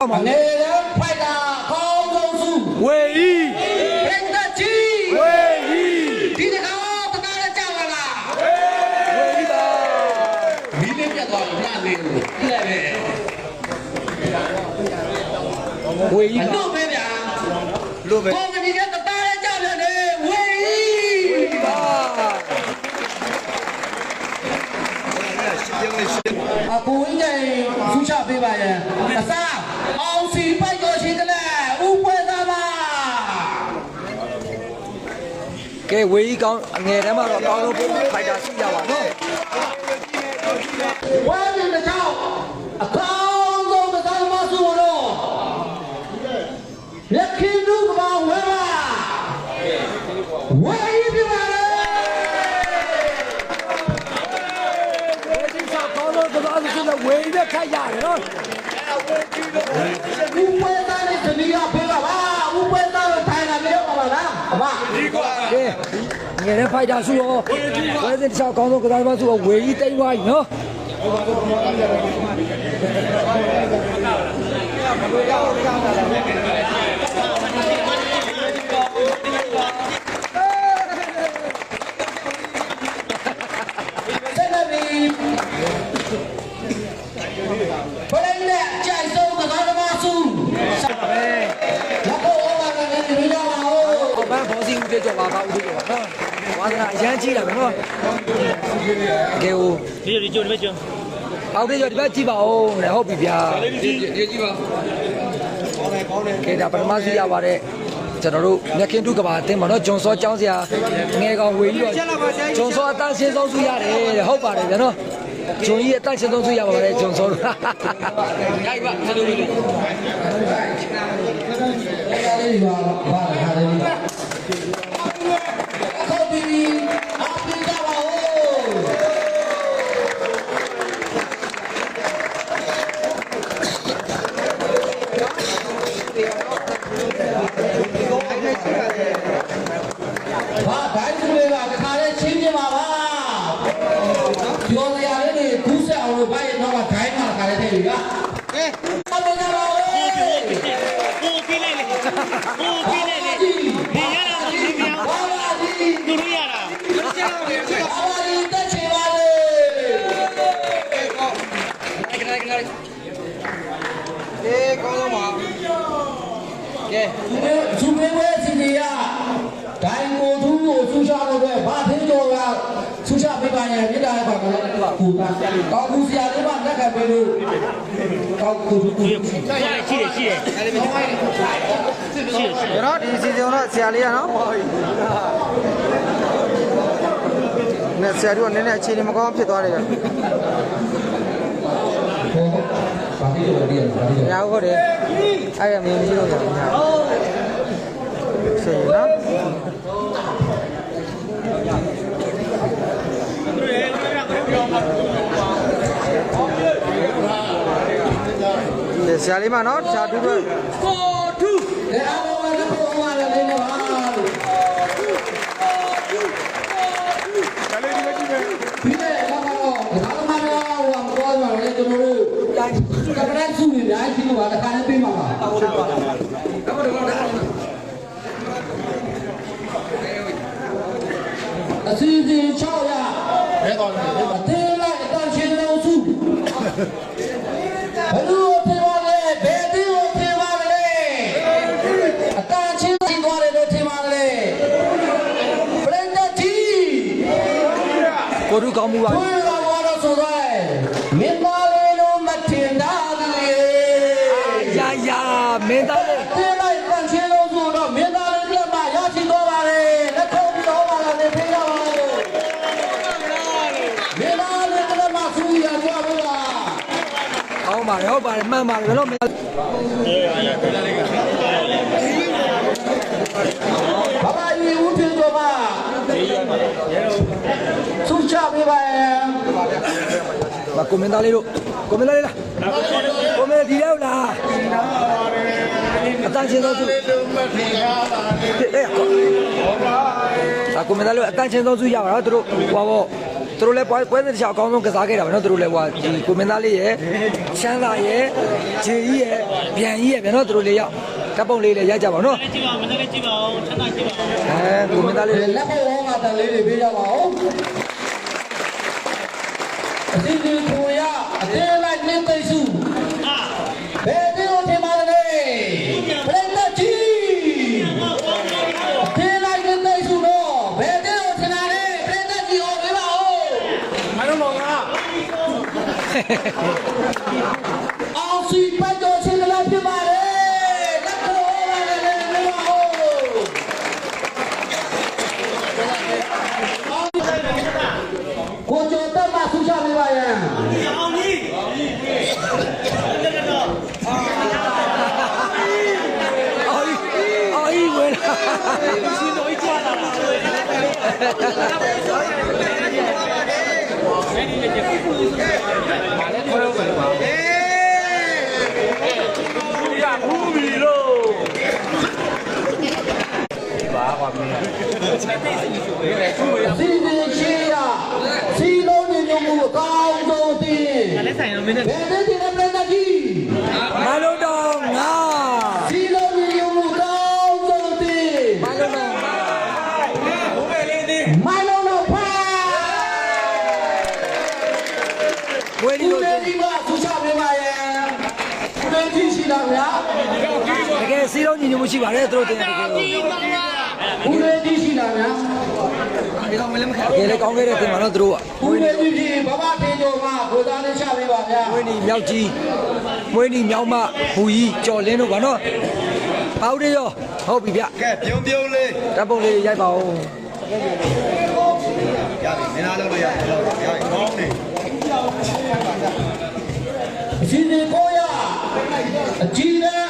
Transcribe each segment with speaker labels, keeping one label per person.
Speaker 1: မှာ
Speaker 2: အနေနဲ့ဖိုက်တာအကောင်းဆုံးစု
Speaker 1: ဝေဤ
Speaker 2: ပြိတ္တကြီး
Speaker 1: ဝေဤ
Speaker 2: ဒီတကားတကားနဲ့ကြောက်လာ
Speaker 1: ဝေဤပါ
Speaker 2: မီးလေးပြတ်သွားပြီညနေလို့ပြည့်တယ်
Speaker 1: ဝေဤ
Speaker 2: အ
Speaker 1: ပါ
Speaker 2: လို့ပဲဗျာ
Speaker 1: လို့ပဲ
Speaker 2: ကောင်းပြီကတကားနဲ့ကြောက်ရတယ်ဝေး
Speaker 1: ပါ
Speaker 2: အကူဝင်းကြီးဆူချပေးပါရဲ့အစား အောင်စီပိုက်တော်ရှိတယ်လေဥပွဲသားပါ
Speaker 1: ကဲဝေဤကောင်းအငယ်တန်းမှာတော့အကောင်းဆုံးပုံဖိုက်တာရှိကြပါနော်
Speaker 2: ဝဲနေတဲ့ကြောက်အကောင်းဆုံးကစားမစုလို့လက်ခင်လူကပါဝဲပါဝဲရပြပါလေ
Speaker 1: ဝေဤဆောက်ကောင်းဆုံးကစားစုနဲ့ဝေဤနဲ့ခတ်ရတယ်နော် ယ်တဲ့ဖိုက်တာစုရောဝေးတဲ့ဆောက်ကောင်းဆုံးကစားမစုရောဝေဤတိတ်သွားပြီနော်
Speaker 2: ဆက် ဒီ
Speaker 3: ဒီကျုံဒီကျုံ
Speaker 1: အောက်တဲ့ကြော်ဒီဘက်ကြည့်ပါဦးလေဟုတ်ပြီဗျာ
Speaker 3: ဒီဒီကြည့်ပါ
Speaker 1: ကဲဒါပထမစီရပါတယ်ကျွန်တော်တို့မြက်ခင်တုကဘာအတင်းပါနော်ဂျွန်စောចောင်းစရာငယ်ကောင်ဝေပြီးတော့ဂျွန်စောအတန်းရှင်းဆုံးစုရတယ်တဲ့ဟုတ်ပါတယ်ဗျာနော်ဂျွန်ကြီးအတန်းရှင်းဆုံးစုရပါပါတယ်ဂျွန်စောတို့
Speaker 3: ရိုက်ပါဆက်လို့လို့
Speaker 2: အဲ့ဒါလေးပါ အဲအမေကပါဦး
Speaker 3: ကိုပြလိုက်လေကိုပြလိုက်လေဒီရတာမသိဘူး
Speaker 2: ဘာလာဒီ
Speaker 3: သူတို့ရတာ
Speaker 2: ဘာလာဒီတက်ချေပါလေ
Speaker 1: အေးကောင်းဆုံးပါကဲ
Speaker 2: သူမေဝဲစီနီယာဒိုင်ကိုသူကိုဆူရှာလို့ပဲဘာသင်းကျော်ကဆူရှာ ပေးပါရဲ့မြေတားပါကလည်းကူတာကောက်ကူစရာလေးမှလက်ကပ်ပေးလို့ကောက်ကူကူ
Speaker 3: ရှိတယ်ရှိတယ်ရှိတယ်ရှိတယ်ရှိတယ်
Speaker 1: ကျွန်တော်ဒီစီစဉ်တော့ဆရာလေးရနော်နဲ့ဆရာတို့ကနည်းနည်းအခြေအနေမကောင်းဖြစ်သွားတယ်ဗျ
Speaker 2: ဟောဘာတိတော်ဒီရဘာတိ။
Speaker 1: ညာဟုတ်တယ်။အဲ့ရမင်းကြီးတော့ညာ။ဆေးနော်။ ဆရာလေးမနော်ဆရာတူတော့
Speaker 2: ကိုထုလေအားလုံးကလည်းပုံမှန်လည်းနေပါလို့ဒီနေ့ကတော့ဒါမှမဟုတ်ဟိုမှာတော့လည်းကျွန်တော်တို့တိုင်းကပရက်စုနေများရှိလို့ပါတခါနဲ့ပြေးမှာပါအစီအစဉ်6ရရဲကောင်းတယ်အသေးလိုက်အတန်ချင်းလုံးစု ကိုရု
Speaker 1: ကောင်းမှုပါ
Speaker 2: ဘုရားတော်တော်ဆိုရဲမင်းသားလေးလို့မထင်တာလေ။
Speaker 1: ရာရာမင်းသားလေး
Speaker 2: တင်းလိုက်ပန့်ချင်းလို့ဆိုတော့မင်းသားလေးလက်မရရှိသွားပါလေလက်ခုပ်ပြီးတော့ပါလာနေဖေးရပါလို့မင်းသားလေးလက်မဆူရကြပါလား
Speaker 1: ကောင်းပါတယ်ဟုတ်ပါတယ်မှန်ပါတယ်ဘယ်လိုမင်း
Speaker 2: ဘာဘာကြီးဦးပြင်းတော့ပါ ဆူချပေးပါရဲ့
Speaker 1: မကိုမင်းသားလေးတို့ကိုမင်းသားလေးလားကိုမင်းဒီရောက်လားအတန်းချင်းသောသူအေးအကိုမင်းသားလေးအတန်းချင်းသောသူရပါတော့သူတို့ဟောပေါ့ သူတို့လည်းပွဲပွဲစဉ်တစ်ခြားအကောင်းဆုံးကစားခဲ့တာပဲเนาะသူတို့လည်းဟိုဒီကိုမင်းသားလေးရဲ့ရှမ်းသာရဲ့ဂျေကြီးရဲ့ဗျံကြီးရဲ့ဗျာเนาะသူတို့လေးရောက်ဓာတ်ပုံလေးလည်းရိုက်ကြပါเนาะ
Speaker 3: ကြည့်ပါမနေ့ကကြည့်ပါဦးချမ်းသာကြည့်ပါဦး
Speaker 1: အဲကိုမင်းသားလေး
Speaker 2: လက်ဖို့ဝေါကတန်လေးတွေပေးကြပါဦးအစီ အစဉ်ကိုရအသေးလိုက်နေသိစု
Speaker 3: အာ
Speaker 2: ဘယ်ဒီကိုထင်ပါလဲဘယ်နဲ့ကြီးအသေးလိုက်နေသိစုတော့ဘယ်ဒီကိုထင်တာလဲဘယ်နဲ့ကြီးဟောပေးပါဦး
Speaker 3: မလုံးတော့က
Speaker 2: အောင်စီပတ် ပေးပါရန်
Speaker 3: အောင်ကြီး
Speaker 1: အော်ကြီးအော်ကြီးဝင်လာ
Speaker 3: စီတော့ကြွားလာတာ
Speaker 2: စီစဉ်ရှိရစီလုံးနေမျိုး မှုအကောင်းဆုံးသိရင်
Speaker 3: လည်းဆိုင်တော့မင်းနဲ့
Speaker 2: ဘယ်နဲ့ဒီနဲ့ပြန်တက်ကြီး
Speaker 1: မလုံးတော့ငါ
Speaker 2: စီလုံးနေမျိုးမှုအကောင်းဆုံးသိ
Speaker 1: မလုံးတော့ငါ
Speaker 2: မိုင်းလုံးတော့ဖာ
Speaker 1: ဝေးဒီ
Speaker 2: ဦး
Speaker 1: လို
Speaker 2: လေးဒီကသူချပေးပါရဲ့ဦးလေးကြီးရှိတာဗျာ
Speaker 1: တကယ်စီးလုံးညီညွတ်မှုရှိပါတယ်သူတို့တင်တယ်တကယ်လို့
Speaker 2: ဦးလေးကြီးရှိတာဗျာ
Speaker 1: တက ယ်လည်းကောင်းခဲ့တဲ့တင်ပါတော့သူတို့က
Speaker 2: ဦးလေးကြီးကြီးဘဘတေကျော်ကကိုသားလေးချပေးပါဗျာ
Speaker 1: မွေးနီမြောက်ကြီးမွေးနီမြောက်မဘူကြီးကြော်လင်းတို့ဗောနော်ပေါက်ရရောဟုတ်ပြီဗျ
Speaker 4: ကဲပြုံးပြုံးလေး
Speaker 1: ဓာတ်ပုံလေးရိုက်ပါဦး
Speaker 4: ရပြီမင်းသားလုပ်လို့ရတယ်လို့ရပြီကောင်းတယ်
Speaker 2: အစီအစဉ်ကိုရအကြီးနဲ့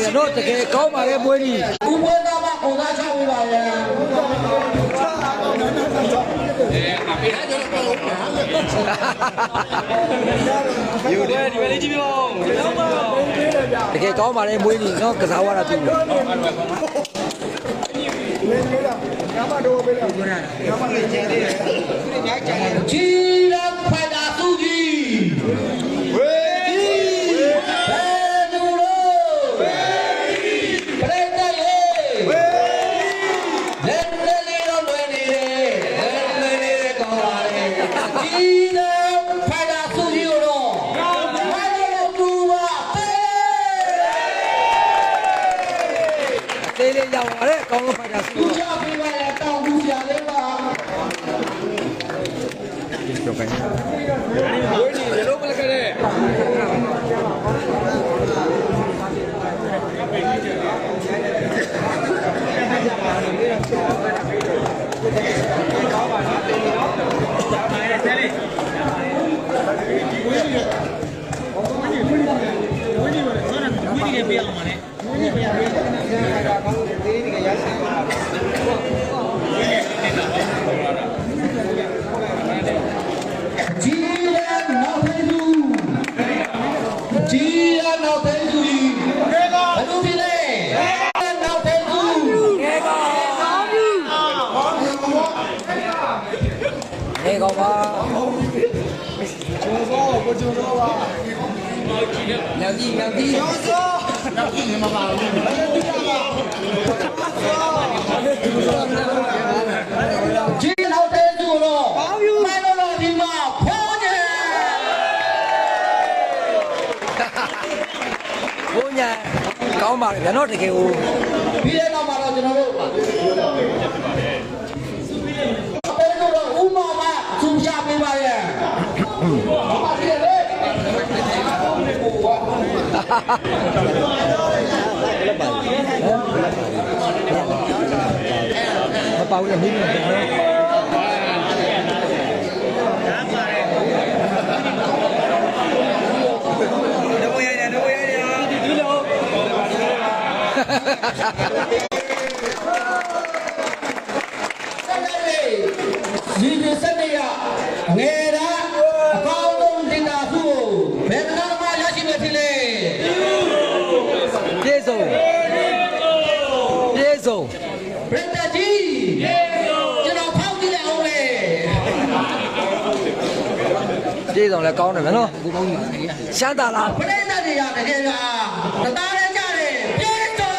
Speaker 2: ကယ်
Speaker 1: ဟုတ်ပါတယ်နော်တကယ်ကောင်းပါရဲ့မွေးနီ
Speaker 2: ဥပဒေသားမကိုသားချပေးပါရဲ့
Speaker 3: ယူတယ်ဒီပဲလေးကြည့်ပြအောင်
Speaker 1: တကယ်ကောင်းပါရဲ့မွေးနီနော်ကစားဝါတာပြုလို့
Speaker 2: ကြီးလက်ဖိုင်တာ က်လေးကောင်းပါလေကြီးလက်ဖိုင်တာစုကြီးကိုတော့ဝိုင်းလို့တူပါပဲ
Speaker 1: သေးလေးရောက်ပါရဲ့ကောင်းလို့ဖိုက်တာစု
Speaker 2: သူချပေးပါလေတောင်းသူစရာလေးပါ
Speaker 3: ဒီနေ့ပြအောင်ပါ နဲ့
Speaker 2: ကြီး
Speaker 1: မြောက်ကြီးမြောက်ကြီး
Speaker 2: ကြီးနောက်သေးသူတော့မင်းတို့ဒီမှာဖိုးနေ
Speaker 1: ဘုံညာကောင်းပါလေဗျာနော်တကယ်ကို
Speaker 2: ပြီးတဲ့နောက်မှာတော့ကျွန်တော်တို့ မပေါဘူးလေ
Speaker 1: မိမိနဲ့နော်
Speaker 4: တော့
Speaker 1: ပြေဆုံးလည်းကောင်းတယ်ဗျနော်ရှမ်းသာလား
Speaker 2: ဘရဒကြီးရတကယ်ကတသားနဲ့ကြတယ်ပြေတော့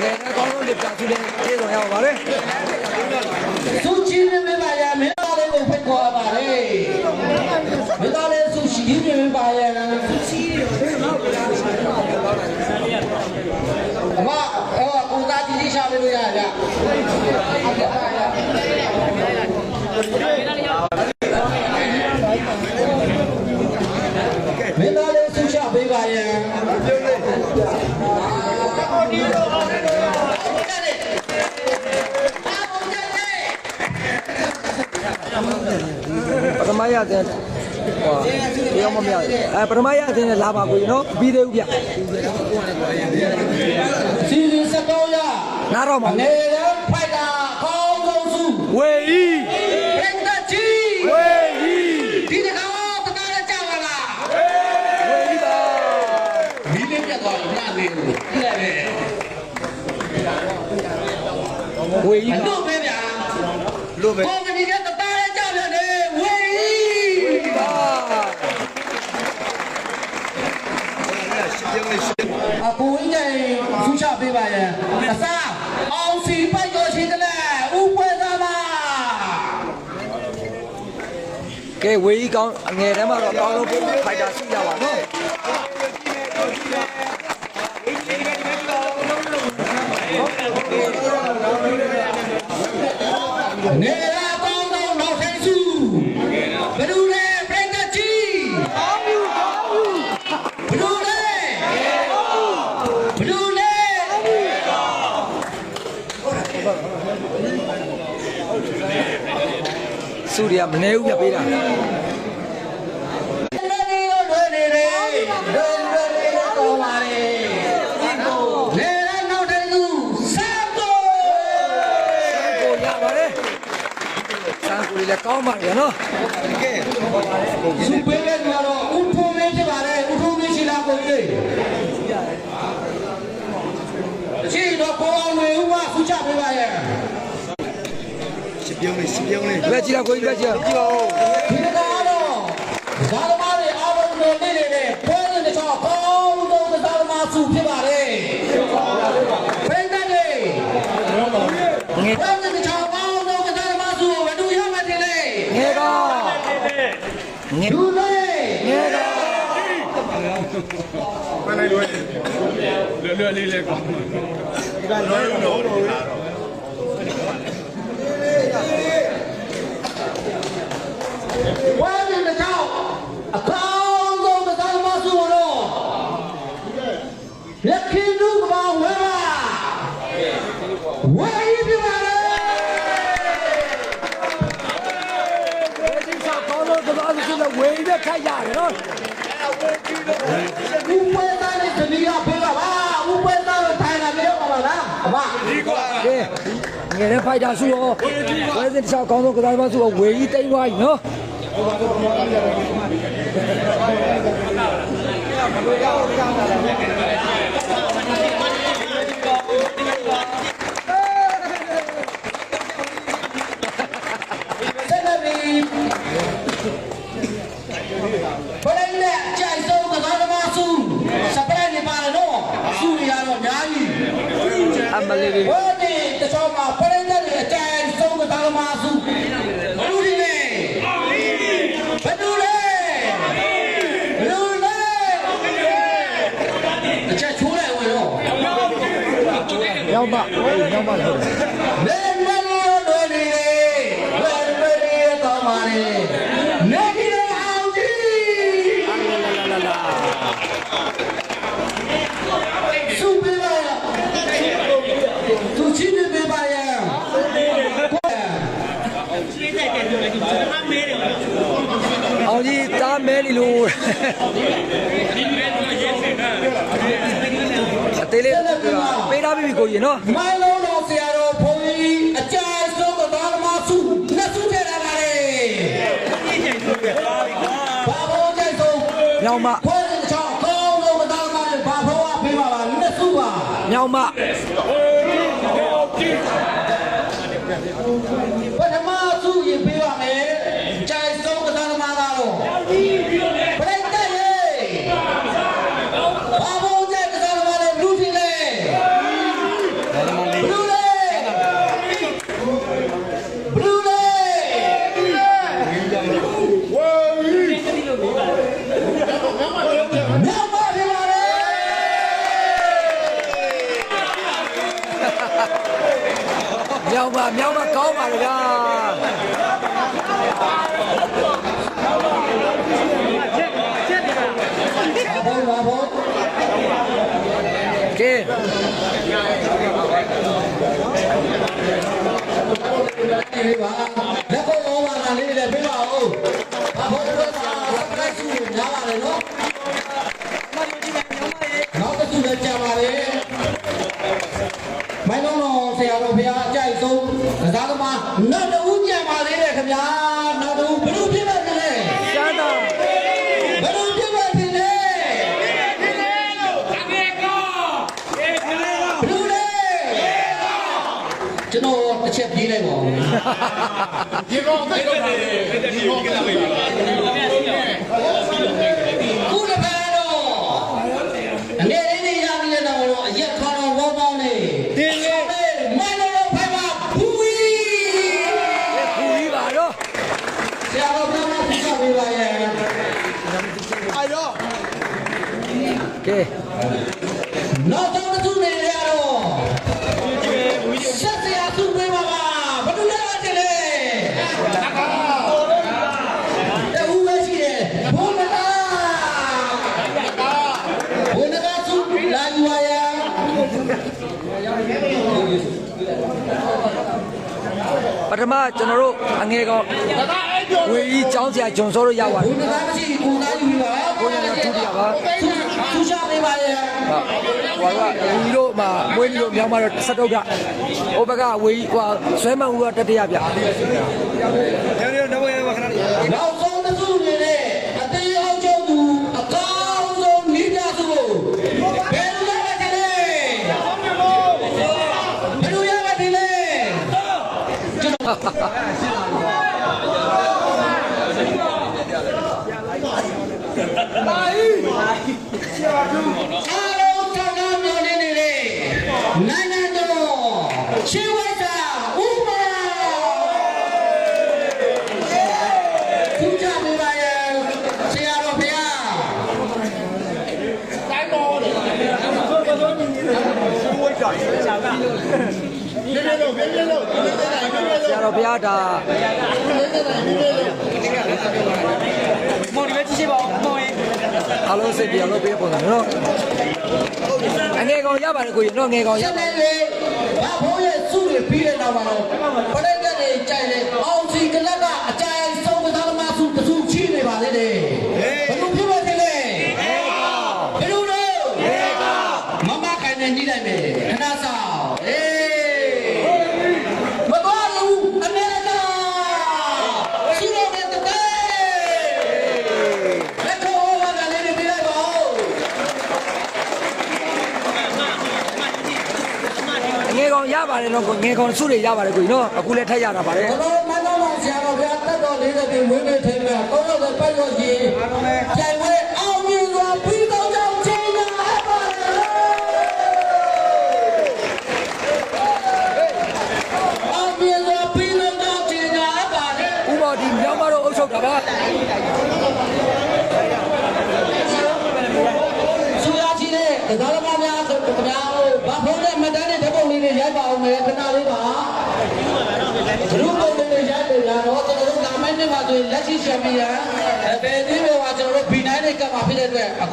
Speaker 1: ငယ်နဲ့ကောင်းဆုံးလေးပြသူလေးပြေဆုံးရအောင်ပါလေ
Speaker 2: သူချင်းနေပါရမင်းသားလေးကိုဖိတ်ခေါ်ပါလေမင်းသားလေးသူရှိနေပါရသူရှိအမအော်ကိုသားကြီးရှာပေးလို့ရကြမင်းသားလေးသူရှာပေးပါရ
Speaker 1: ပထမရတဲ့ဟောပြောမမရအဲပထမရတဲ့လာပါကိုနော်ပြီးသေးဘူးဗျ
Speaker 2: စီစဉ်စကောရ
Speaker 1: နားတော့မှာ
Speaker 2: နေရဖိုက်တာကောင်းဆုံးစု
Speaker 1: ဝေဤ
Speaker 2: ပြိတ္တကြီး
Speaker 1: ဝေဤ
Speaker 2: ဒီတကားတကားနဲ့ကြောက်လာ
Speaker 1: ဝေဤပါ
Speaker 2: မီးလေးပြတ်သွားပြီနားလေးကိုပြည့်တယ်
Speaker 1: ဝေဤ
Speaker 2: အ
Speaker 1: ပါ
Speaker 2: လို့ပဲဗျာ
Speaker 4: လို့ပဲ
Speaker 2: ကောင်းကင်ကတကားနဲ့ကြောက်ရတယ်ဝေး
Speaker 1: ပါ
Speaker 4: ရှင်းနေရှင်း
Speaker 2: အ ကူဝင်းကျင်ဆူချပေးပါရဲ့အစားအောင်စီပိုက်တော်ရှိတယ်လေဥပွဲသားပါ
Speaker 1: ကဲဝေဤကောင်းအငယ်တည်းမှာတော့အကောင်းဆုံးဖိုက်တာရှိကြပါနော်
Speaker 2: နေရာကောင်းကောင်းတော့ဆိုင်စုဘယ်လိုလဲပြိတ္တကြီးဘယ်လိုလဲဘယ်လိုလဲ
Speaker 1: စု တွေကမနေဘူးပြပေးတာ
Speaker 2: နေနေရောလွယ်နေတယ်လွယ်လွယ်လေးတော့ပါလေနေရာနောက်တဲ့လူစပ်ကို
Speaker 1: ကိုရပါတယ်စံကိုလည်းကောင်းပါရဲ့နော်
Speaker 4: ကဲ
Speaker 2: စုပေးတဲ့လူကတော့ဥထုံးမင်းဖြစ်ပါတယ်ဥထုံးမင်းရှိလားကိုကြီးရှိတော့ကိုအောင်ဝေဦးမဆူချပေးပါရဲ့
Speaker 4: ရှင်းပြုံးလေးရှင်းပြုံးလေး
Speaker 1: ရွက်ကြည့်လားကိုကြီးရွက်ကြည့်လား
Speaker 4: ကြည့်ပါဦး
Speaker 2: ဒီကတော့ဇာသမားတွေအားလုံးတို့နေနေတဲ့ပွဲစဉ်တစ်ချောင်းကောင်းဆုံးဇာသမားစုဖြစ်ပါတယ်ဖိတ်တဲ့တွေငယ်ပွဲစဉ်တစ်ချောင်းကောင်းဆုံးဇာသမားစုကိုဘယ်သူရမှတင်လဲ
Speaker 1: ငယ်ကောငယ်
Speaker 2: လူလေး
Speaker 1: ငယ်ကော
Speaker 2: ဝဲနေတစ်ချောင်းအကောင်းဆုံးသံမဆုကိုတော့ရခင်သူကဘာဝဲပါဝဲရပြပါလေ
Speaker 1: ဝေဒီစာကောင်းလို့တော့ဆိုတော့ဝေရခက်ရတယ်နော်
Speaker 2: ဥပွဲသားနဲ့တမီးကဖေးပါပါဥပွဲသားကိုထိုင်လာပြောပါလားအမ
Speaker 1: ကဲ ငယ်တဲ့ဖိုက်တာစုရောဝေစစ်တစ်ချောင်းကောင်းဆုံးကစားသမားစုရောဝေကြီးတိတ်သွားပြီနော်
Speaker 2: ဆက်လက်ပြီးဘယ်နဲ့ကြိုက်ဆုံးကစားသမားစုစပရက်နေပါတော့စုရတော့အများကြီး
Speaker 1: အမလေးလေး
Speaker 2: ဝဲဒီ တချောင်းမှာပရိသတ်တွေအကြိုက်ဆုံးကသားသမားစုလူဒီလေဘယ်သူလဲလူလဲအချက်ချိုးလိုက်ဝင်တော့
Speaker 1: ရောက်ပါရောက်ပါလို့
Speaker 2: နေမလျော်တော်နေဝဲဝဲရီတော်မာနေနေကြီးရအောင်ကြီးစု အောင်ကြီးတားမဲလီလို့
Speaker 1: အသေးလေးပေးထားပြီကို
Speaker 2: ကြီး
Speaker 1: နော်
Speaker 2: မိုင်းလုံးတော်ဆရာတော်ဘုန်းကြီးအကျယ်ဆုံးကဘာမဆုနှစ်ဆုထဲထားပါလေဘာဘုန်းကြီးဆုံး
Speaker 1: ညောင်မ
Speaker 2: ခွန်းချောင်းကောင်းလို့မသားမလို့ဘာဘုန်းကပေးပါပါနှစ်ဆုပါ
Speaker 1: ညောင်မ
Speaker 2: ဒီပါလ
Speaker 1: က်ကို
Speaker 2: လုံးပါလားလေးလည်းပြပါဦးဘာဘုန်းတို့ကဆက်စုညားပါလေနော်
Speaker 5: ဒီကောင်သိတော့တယ်ဒီကောင်ကလည်းပဲ
Speaker 2: ခုတစ်ဖက်တော့အနေလေးနေရပြီးတဲ့တော့အရက်ခေါင်းတော်ဝေါပေါင်းနေတင်းလေမိုင်းလုံးဖိုင်ပါဘူးဝီ
Speaker 1: ခူကြီးပါတော့
Speaker 2: ဆရာတော်ဘုရားပြတ်ပေးပါရဲ့
Speaker 5: အဲ့တော့
Speaker 1: ကဲ
Speaker 2: နောက်တော့တစ်ခုနေ
Speaker 1: မကျွန်တော်တို့အငယ်ကောင်ဝေကြီးចောင်းစရာဂျွန်စောတို့ရောက်ပါ
Speaker 2: ဘု
Speaker 1: ပြီ
Speaker 2: န်းနာမရှိကိုလာယူပါ
Speaker 1: ကိုရတော့ဒုတိယပါ
Speaker 2: သူရှာပေးပါရဲ့
Speaker 1: ဟိုကဝေကြီးတို့မှာမွေးကြီးတို့မြောင်မတော့စတုတ်ကဟိုဘက်ကဝေကြီးဟိုဆွဲမဦးကတတိယဗျ။
Speaker 2: အားလုံးကောင်းကောင်းမျှော်လင့်နေတဲ့နိုင်ငံတော်ရှေးဝိုက်တာဥပမာသူကြပေးပါရဲ့ဆရာတော်ဘုရား
Speaker 5: ပြင်းပြလို့ပြင်းပြလို့ပြင်းပြလိုက်ပြင်းပြ
Speaker 1: ဆရာ တော်ဘုရားဒါ
Speaker 3: မော်ဒီပဲကြည့်ရှိပါဦးမော်ရင်
Speaker 1: အလုံးစိတ်ပြောလို့ပေးပုံစံနော်အငယ်ကောင်ရပါတယ်ကိုကြီးနော်ငယ်ကောင်ရ
Speaker 2: ရတဲ့လေဘာဘိုးရဲ့စုတွေပြီးတဲ့နောက်မှာတော့ပရိသ ပါတယ်နော်ကိုင
Speaker 1: ယ်ကောင်စုတွေရပါတယ်ကိုကြီးနော်အခုလည်းထက်ရတာပါတယ်
Speaker 2: ဘလို့မနောမောင်ဆရာတော်ဘုရားတတ်တော်လေးတဲ့ဝင်းနေထိုင်တာကောင်းတော့ပိုက်တော့ရေကျိုင်ဝဲအော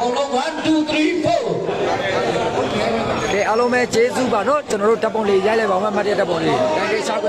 Speaker 2: က်အကုန်လုံး1 2 3 4
Speaker 1: ကဲအားလုံးပဲကျေးဇူးပါနော်ကျွန်တော်တို့တပ်ပုံလေးရိုက်လိုက်ပါဦးမမတ်တဲ့တပ်ပုံလေးတန်ကြီးစား